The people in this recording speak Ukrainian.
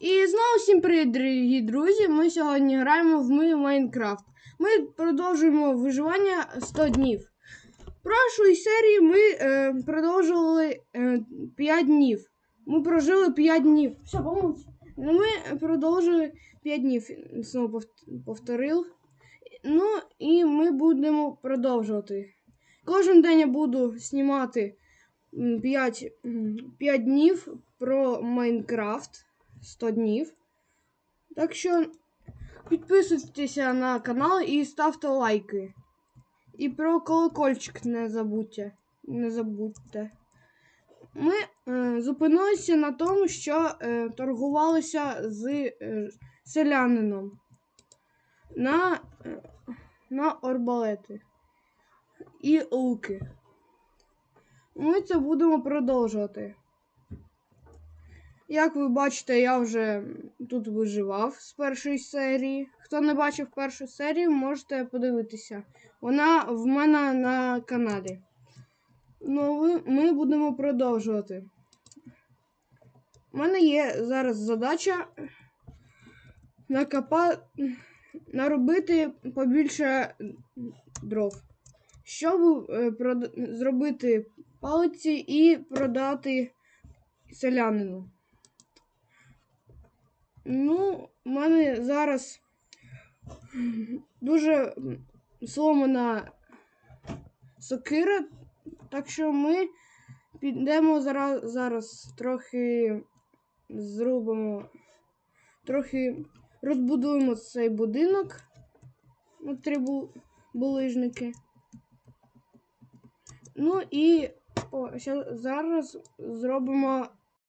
І знову всім привіт, дорогі друзі! Ми сьогодні граємо в ми Майнкрафт. Ми продовжуємо виживання 100 днів. В прошлій серії ми е, продовжували е, 5 днів. Ми прожили 5 днів. Все, помовч. Ну, Ми продовжили 5 днів. Знову повторив. Ну і ми будемо продовжувати. Кожен день я буду знімати 5, 5 днів про Майнкрафт. 100 днів. Так що підписуйтеся на канал і ставте лайки. І про колокольчик не забудьте. Не забудьте. Ми е, зупинилися на тому, що е, торгувалися з е, селянином на, е, на орбалети і луки. Ми це будемо продовжувати. Як ви бачите, я вже тут виживав з першої серії. Хто не бачив першу серію, можете подивитися. Вона в мене на каналі. Ну, ми будемо продовжувати. У мене є зараз задача накопа... наробити побільше дров. Щоб е, прод- зробити палиці і продати селянину. Ну, у мене зараз дуже сломана сокира, так що ми підемо зараз, зараз трохи зробимо, трохи розбудуємо цей будинок на три булижники. Ну і о, зараз зробимо